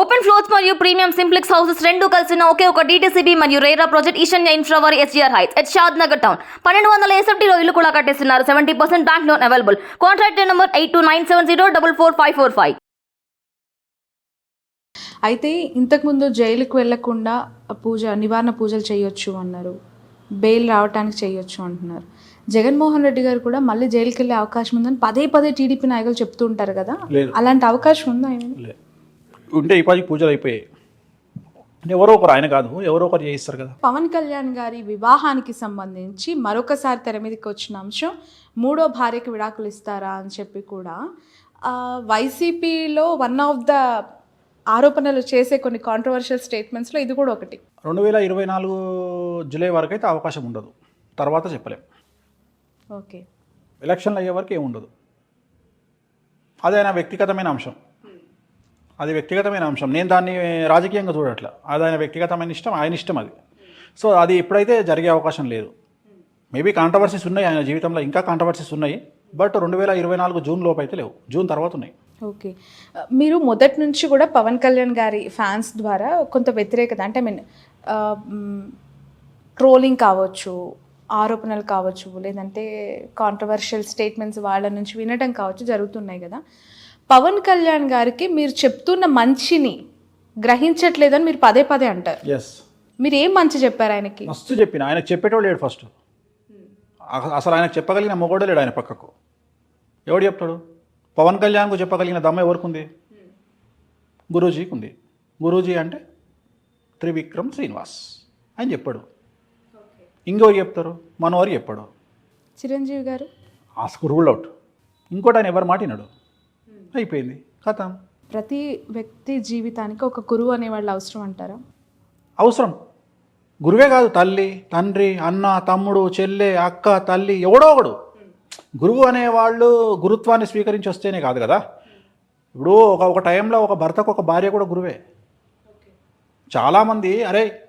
Open floors మరియు premium simplex houses రెండు కలిసిన ఒకే ఒక డీటీసీబీ మరియు RERA project Eshanya ఇన్ఫ్రావర్ SGR heights at Shadnagar town పన్నెండు వందల ఎస్ఎఫ్టీలో ఇల్లు కూడా కట్టేస్తున్నారు. Seventy percent bank loan available contract number eight two nine seven zero double four five four five అయితే ఇంతకుముందు జైలుకు వెళ్ళకుండా పూజ నివారణ పూజలు చేయొచ్చు అన్నారు. బెయిల్ రావడానికి చేయొచ్చు అంటున్నారు. జగన్మోహన్ రెడ్డి గారు కూడా మళ్ళీ జైలుకి వెళ్ళే అవకాశం ఉందని పదే పదే టీడీపీ నాయకులు చెప్తూ ఉంటారు కదా. అలాంటి అవకాశం ఉందా ఉంటే ఈ పూజలు అయిపోయాయి. ఎవరో ఒకరు ఆయన కాదు ఎవరో ఒకరు చేయిస్తారు కదా. పవన్ కళ్యాణ్ గారి వివాహానికి సంబంధించి మరొకసారి తెర మీదకి వచ్చిన అంశం మూడో భార్యకి విడాకులు ఇస్తారా అని చెప్పి కూడా వైసీపీలో వన్ ఆఫ్ ద ఆరోపణలు చేసే కొన్ని కాంట్రవర్షియల్ స్టేట్మెంట్స్లో ఇది కూడా ఒకటి. రెండు వేల ఇరవై నాలుగు జూలై వరకు అయితే అవకాశం ఉండదు. తర్వాత చెప్పలేం. ఓకే. ఎలక్షన్లు అయ్యే వరకు ఏమి ఉండదు. అది ఆయన వ్యక్తిగతమైన అంశం. అది వ్యక్తిగతమైన అంశం. నేను దాన్ని రాజకీయంగా చూడట్లా. అది ఆయన వ్యక్తిగతమైన ఇష్టం ఆయన ఇష్టం అది. సో అది ఎప్పుడైతే జరిగే అవకాశం లేదు. మేబీ కాంట్రవర్సీస్ ఉన్నాయి ఆయన జీవితంలో ఇంకా కాంట్రవర్సీస్ ఉన్నాయి. బట్ రెండు వేల ఇరవై నాలుగు జూన్ లోపు అయితే లేవు. జూన్ తర్వాత ఉన్నాయి. ఓకే. మీరు మొదటి నుంచి కూడా పవన్ కళ్యాణ్ గారి ఫ్యాన్స్ ద్వారా కొంత వ్యతిరేకత అంటే ఐ మీన్ ట్రోలింగ్ కావచ్చు ఆరోపణలు కావచ్చు లేదంటే కాంట్రవర్షియల్ స్టేట్మెంట్స్ వాళ్ళ నుంచి వినడం కావచ్చు జరుగుతున్నాయి కదా. పవన్ కళ్యాణ్ గారికి మీరు చెప్తున్న మంచిని గ్రహించట్లేదని మీరు పదే పదే అంటారు. ఎస్ మీరు ఏం మంచి చెప్పారు ఆయనకి? మస్తు చెప్పిన. ఆయనకు చెప్పేటోడు లేడు ఫస్ట్. అస- అసలు ఆయనకు చెప్పగలిగిన మొగోడే లేడు ఆయన పక్కకు. ఎవడు చెప్తాడు? పవన్ కళ్యాణ్కు చెప్పగలిగిన దమ్మ ఎవరికి ఉంది గురూజీకి ఉంది గురూజీ అంటే త్రివిక్రమ్ శ్రీనివాస్ అని చెప్పాడు. ఇంకెవరు చెప్తారు? మనోరు చెప్పాడు. చిరంజీవి గారు? ఆస్కు రూల్ అవుట్. ఇంకోటి ఆయన ఎవరు మాటినాడు అయిపోయింది. కథం. ప్రతి వ్యక్తి జీవితానికి ఒక గురువు అనేవాళ్ళు అవసరం అంటారా? అవసరం. గురువే కాదు తల్లి తండ్రి అన్న తమ్ముడు చెల్లె అక్క తల్లి ఎవడో ఒకడు. గురువు అనేవాళ్ళు గురుత్వాన్ని స్వీకరించి వస్తేనే కాదు కదా. ఇప్పుడు ఒక ఒక టైంలో ఒక భర్తకు ఒక భార్య కూడా గురువే. చాలామంది అరే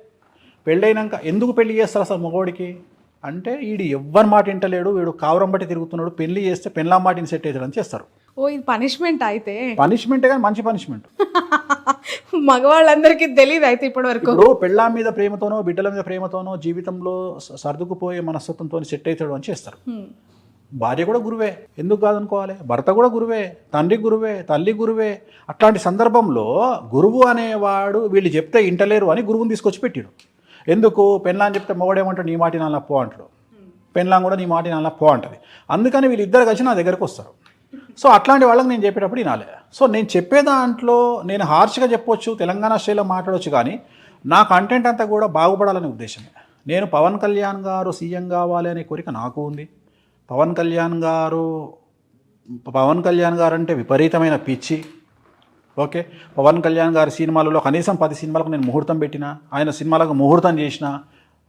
పెళ్ళైనాక ఎందుకు పెళ్ళి చేస్తారు అసలు మగవాడికి అంటే వీడు ఎవ్వరి మాట వింటలేడు వీడు కావరం బట్టి తిరుగుతున్నాడు పెళ్ళి చేస్తే పెళ్ళా మాటిని సెట్ అవుతాడని చేస్తారు. ఓ ఇది పనిష్మెంట్ అయితే? పనిష్మెంటే కానీ మంచి పనిష్మెంట్ మగవాళ్ళందరికీ తెలియదు అయితే ఇప్పటి వరకు ఇప్పుడు పెళ్ళాం మీద ప్రేమతోనో బిడ్డల మీద ప్రేమతోనో జీవితంలో సర్దుకుపోయే మనస్తత్వంతో సెట్ అవుతాడు అని చేస్తారు. భార్య కూడా గురువే. ఎందుకు కాదనుకోవాలి? భర్త కూడా గురువే. తండ్రి గురువే తల్లి గురువే. అట్లాంటి సందర్భంలో గురువు అనేవాడు వీళ్ళు చెప్తే ఇంటలేరు అని గురువుని తీసుకొచ్చి పెట్టాడు. ఎందుకు? పెళ్ళాం చెప్తే మొగడేమంటాడు? నీ మాటి నాన్న పో అంటాడు. పెళ్ళాం కూడా నీ మాటి నాన్న పో అంటది. అందుకని వీళ్ళిద్దరు కలిసి నా దగ్గరకు వస్తారు. సో అట్లాంటి వాళ్ళకి నేను చెప్పేటప్పుడు వినాలి. సో నేను చెప్పే దాంట్లో నేను హార్ష్గా చెప్పొచ్చు తెలంగాణ స్టైల్లో మాట్లాడవచ్చు కానీ నా కంటెంట్ అంతా కూడా బాగుపడాలనే ఉద్దేశమే. నేను పవన్ కళ్యాణ్ గారు సీఎం కావాలి అనే కోరిక నాకు ఉంది. పవన్ కళ్యాణ్ గారు పవన్ కళ్యాణ్ గారు అంటే విపరీతమైన పిచ్చి. ఓకే? పవన్ కళ్యాణ్ గారి సినిమాలలో కనీసం పది సినిమాలకు నేను ముహూర్తం పెట్టిన ఆయన సినిమాలకు ముహూర్తం చేసిన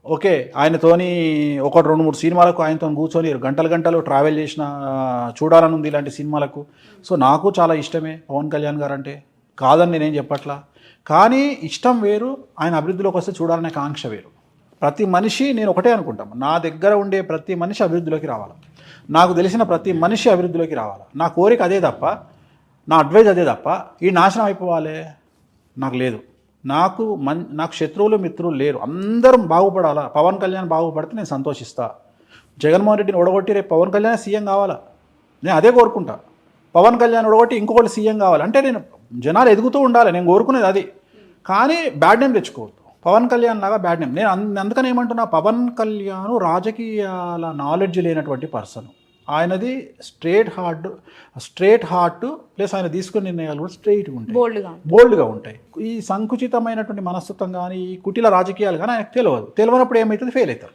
ఓకే ఆయనతోని ఒకటి రెండు మూడు సినిమాలకు ఆయనతో కూర్చొని గంటలు గంటలు ట్రావెల్ చేసిన చూడాలని ఉంది ఇలాంటి సినిమాలకు. సో నాకు చాలా ఇష్టమే పవన్ కళ్యాణ్ గారు అంటే కాదని నేనేం చెప్పట్లా. కానీ ఇష్టం వేరు ఆయన అభివృద్ధిలోకి వస్తే చూడాలనే కాంక్ష వేరు. ప్రతి మనిషి నేను ఒకటే అనుకుంటాను నా దగ్గర ఉండే ప్రతి మనిషి అభివృద్ధిలోకి రావాలి. నాకు తెలిసిన ప్రతి మనిషి అభివృద్ధిలోకి రావాలి. నా కోరిక అదే తప్ప నా అడ్వైజ్ అదే తప్ప ఈ నాశనం అయిపోవాలి? నాకు లేదు. నాకు మన్ నాకు శత్రువులు మిత్రులు లేరు. అందరం బాగుపడాలా? పవన్ కళ్యాణ్ బాగుపడితే నేను సంతోషిస్తా. జగన్మోహన్ రెడ్డిని ఓడగొట్టి రేపు పవన్ కళ్యాణ్ సీఎం కావాలా? నేను అదే కోరుకుంటా. పవన్ కళ్యాణ్ ఓడగొట్టి ఇంకొకటి సీఎం కావాలి. అంటే నేను జనాలు ఎదుగుతూ ఉండాలి. నేను కోరుకునేది అది. కానీ బ్యాడ్ నేమ్ తెచ్చుకోవద్దు. పవన్ కళ్యాణ్ లాగా బ్యాడ్ నేమ్ నేను అందుకని ఏమంటున్నా? పవన్ కళ్యాణ్ రాజకీయాల నాలెడ్జ్ లేనటువంటి పర్సన్ ఆయనది straight heart straight heart plus ఆయన తీసుకునే నిర్ణయాలు కూడా స్ట్రైట్గా ఉంటాయి. బోల్డ్గా బోల్డ్గా ఉంటాయి. ఈ సంకుచితమైనటువంటి మనస్తత్వం కానీ ఈ కుటిల రాజకీయాలు కానీ ఆయనకు తెలియదు. తెలియనప్పుడు ఏమవుతుంది ఫెయిల్ అవుతారు.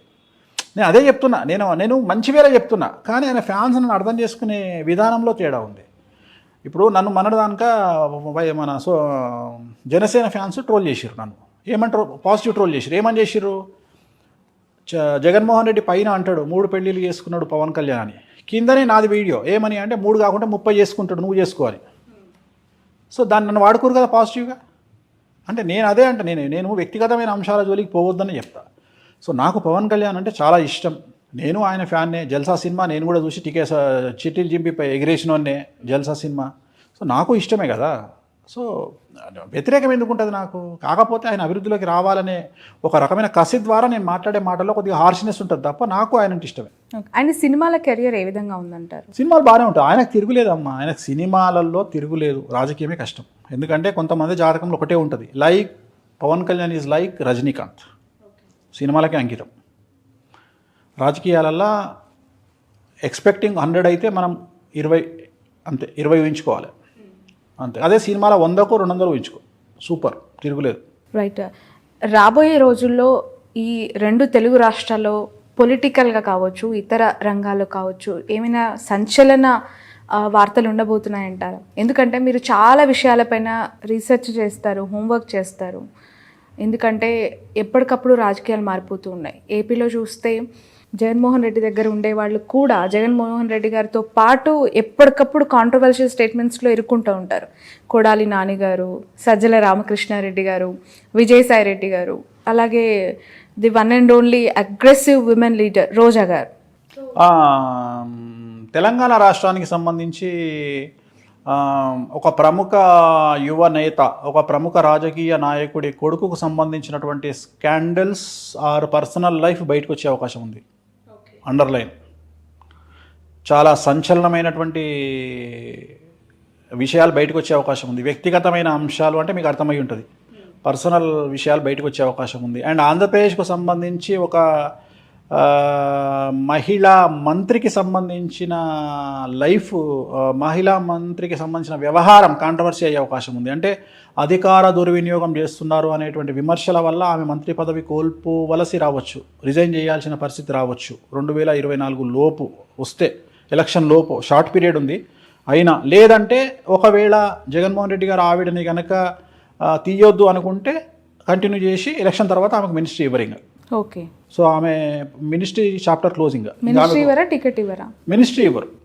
నేను అదే చెప్తున్నా. నేను నేను మంచి వేరే చెప్తున్నా. కానీ ఆయన ఫ్యాన్స్ నన్ను అర్థం చేసుకునే విధానంలో తేడా ఉంది. ఇప్పుడు నన్ను మనడదానిక మన సో జనసేన ఫ్యాన్స్ ట్రోల్ చేసిర్రు నన్ను. ఏమంటారు? పాజిటివ్ ట్రోల్ చేసిర్రు. ఏమని చేసిర్రు? చ- జగన్మోహన్ రెడ్డి పైన అంటాడు మూడు పెళ్ళిళ్ళు చేసుకున్నాడు పవన్ కళ్యాణ్ అని. కిందనే నాది వీడియో. ఏమని అంటే మూడు కాకుండా ముప్పై చేసుకుంటాడు నువ్వు చేసుకోవాలి. సో దాన్ని నన్ను వాడుకోరు కదా పాజిటివ్గా అంటే నేను అదే అంటే నేను నేను వ్యక్తిగతమైన అంశాల జోలికి పోవద్దని చెప్తా. సో నాకు పవన్ కళ్యాణ్ అంటే చాలా ఇష్టం. నేను ఆయన ఫ్యాన్నే. జల్సా సినిమా నేను కూడా చూసి టికెట్ చిట్టీలు చింపి ఎగిరేసినోన్నే జల్సా సినిమా. సో నాకు ఇష్టమే కదా. సో వ్యతిరేకం ఎందుకు ఉంటుంది నాకు? కాకపోతే ఆయన అభివృద్ధిలోకి రావాలనే ఒక రకమైన కసి ద్వారా నేను మాట్లాడే మాటల్లో కొద్దిగా హార్ష్నెస్ ఉంటుంది తప్ప నాకు ఆయన అంటే ఇష్టమే. ఆయన సినిమాల కెరియర్ ఏ విధంగా ఉందంటారు? సినిమాలు బాగానే ఉంటాయి. ఆయనకు తిరుగులేదమ్మా. ఆయనకు సినిమాలలో తిరుగులేదు. రాజకీయమే కష్టం. ఎందుకంటే కొంతమంది జాతకంలో ఒకటే ఉంటుంది. Like Pawan Kalyan is like Rajinikanth. సినిమాలకే అంకితం. రాజకీయాలల్లో ఎక్స్పెక్టింగ్ హండ్రెడ్ అయితే మనం ఇరవై అంతే ఇరవై ఊహించుకోవాలి. అంతే. అదే సినిమాలో వందకు రెండు వందలు ఊహించుకో. సూపర్. తిరుగులేదు. రైట్. రాబోయే రోజుల్లో ఈ రెండు తెలుగు రాష్ట్రాల్లో పొలిటికల్గా కావచ్చు ఇతర రంగాల్లో కావచ్చు ఏమైనా సంచలన వార్తలు ఉండబోతున్నాయంటారు? ఎందుకంటే మీరు చాలా విషయాలపైన రీసెర్చ్ చేస్తారు హోంవర్క్ చేస్తారు. ఎందుకంటే ఎప్పటికప్పుడు రాజకీయాలు మారిపోతూ ఉన్నాయి. ఏపీలో చూస్తే జగన్మోహన్ రెడ్డి దగ్గర ఉండే వాళ్ళు కూడా జగన్మోహన్ రెడ్డి గారితో పాటు ఎప్పటికప్పుడు కాంట్రవర్షియల్ స్టేట్మెంట్స్లో ఇరుక్కుంటూ ఉంటారు. కొడాలి నాని గారు సజ్జల రామకృష్ణారెడ్డి గారు విజయసాయి రెడ్డి గారు అలాగే the one and only aggressive women leader Roja garu. Telangana రాష్ట్రానికి సంబంధించి ఒక ప్రముఖ యువ నేత ఒక ప్రముఖ రాజకీయ నాయకుడి కొడుకుకు సంబంధించినటువంటి స్కాండల్స్ ఆర్ పర్సనల్ లైఫ్ బయటకు వచ్చే అవకాశం ఉంది. అండర్లైన్ చాలా సంచలనమైనటువంటి విషయాలు బయటకు వచ్చే అవకాశం ఉంది. వ్యక్తిగతమైన అంశాలు అంటే మీకు అర్థమై ఉంటుంది. పర్సనల్ విషయాలు బయటకు వచ్చే అవకాశం ఉంది. అండ్ ఆంధ్రప్రదేశ్కు సంబంధించి ఒక మహిళా మంత్రికి సంబంధించిన లైఫ్ మహిళా మంత్రికి సంబంధించిన వ్యవహారం కాంట్రవర్సీ అయ్యే అవకాశం ఉంది. అంటే అధికార దుర్వినియోగం చేస్తున్నారు అనేటువంటి విమర్శల వల్ల ఆమె మంత్రి పదవి కోల్పోవలసి రావచ్చు. రిజైన్ చేయాల్సిన పరిస్థితి రావచ్చు. రెండు వేల ఇరవై నాలుగు లోపు వస్తే ఎలక్షన్ లోపు షార్ట్ పీరియడ్ ఉంది. అయినా లేదంటే ఒకవేళ జగన్మోహన్ రెడ్డి గారు ఆవిడని కనుక తీయొద్దు అనుకుంటే కంటిన్యూ చేసి ఎలక్షన్ తర్వాత ఆమెకు మినిస్ట్రీ ఇవ్వరు ఓకే. సో ఆమె మినిస్ట్రీ చాప్టర్ క్లోజింగ్. మినిస్ట్రీ ఇవ్వరా టికెట్ ఇవ్వరా? మినిస్ట్రీ ఇవ్వరు.